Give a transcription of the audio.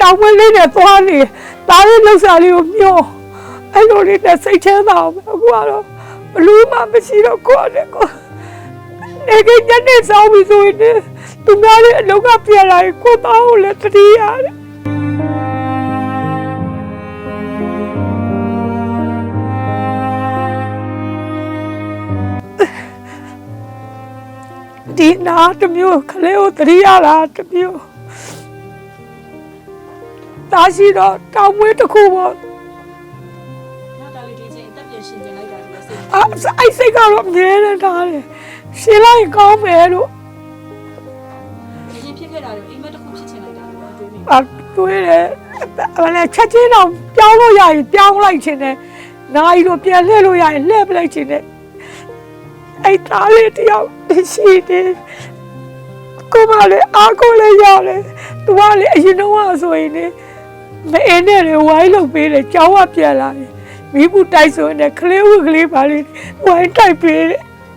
တောင်ဝဲလေးနဲ့သွားနေသားလေးလှုပ်ရှားလေးကိုမျောအဲ့လိုလေးနဲ့စိတ်ချမ်းသာအောင်အခုကတော့ဘလူးမှမရှိတော့ကိုယ့်နဲ့ကိုယ်နေကညနေဆောင်ပြီးဆိုရင်လေသူများလေးအလောက်ကပြန်လာရင်ကိုယ်သားကိုလည်းတတိရတယ် ဒီနာတစ်မျိုးခလေးကိုတတိရတာတစ်မျိုးတာရှိတော့တောင်မွေးတစ်ခုပေါ့နောက်တာလေးဒီချိန်အသက်ပြည့်ရှင်ကျင်လိုက်တာဒီစိတ်အဲအဲ့စိတ်ကတော့အမြဲတမ်းထားတယ်ရှင်းလိုက်ကောင်းမယ်လို့အရင်ဖြစ်ခဲ့တာတွေအိမ်မက်တစ်ခုဖြစ်ချင်လိုက်တာလို့တွေးမိအတွေးတယ်အမလည်းချက်ချင်းတော့ပြောင်းလို့ရရင်ပြောင်းလိုက်ခြင်းနဲ့နိုင်လို့ပြန်လှည့်လို့ရရင်လှည့်ပလိုက်ခြင်းနဲ့ အဲ့သားလေးတယောက်ရှိတယ်ကိုမလည်းအားကိုလည်းရတယ်သူကလည်းအရင်တော့ဆိုရင်လေမအင်းနဲ့လေဝိုင်းလုပ်ပေးတယ်ကြောင်းကပြန်လာတယ်မိဘူးတိုက်ဆိုရင်လည်းကလေးဝကလေးပါလေးဝိုင်းတိုက်ပေးတယ်